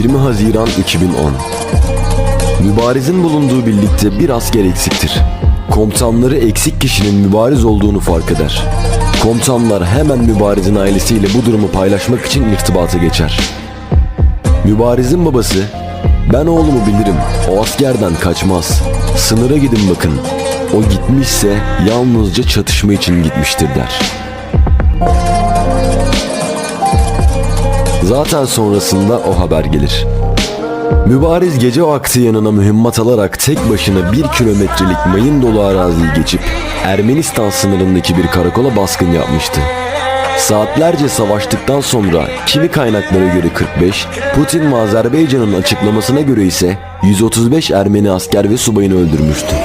20 Haziran 2010 Mübarizin bulunduğu birlikte bir asker eksiktir. Komutanları eksik kişinin mübariz olduğunu fark eder. Komutanlar hemen mübarizin ailesiyle bu durumu paylaşmak için irtibata geçer. Mübarizin babası, ben oğlumu bilirim, o askerden kaçmaz. Sınıra gidin bakın. O gitmişse yalnızca çatışma için gitmiştir der. Zaten sonrasında o haber gelir. Mübariz gece vakti yanına mühimmat alarak tek başına bir kilometrelik mayın dolu araziyi geçip Ermenistan sınırındaki bir karakola baskın yapmıştı. Saatlerce savaştıktan sonra kimi kaynaklara göre 45, Putin ve Azerbaycan'ın açıklamasına göre ise 135 Ermeni asker ve subayını öldürmüştü.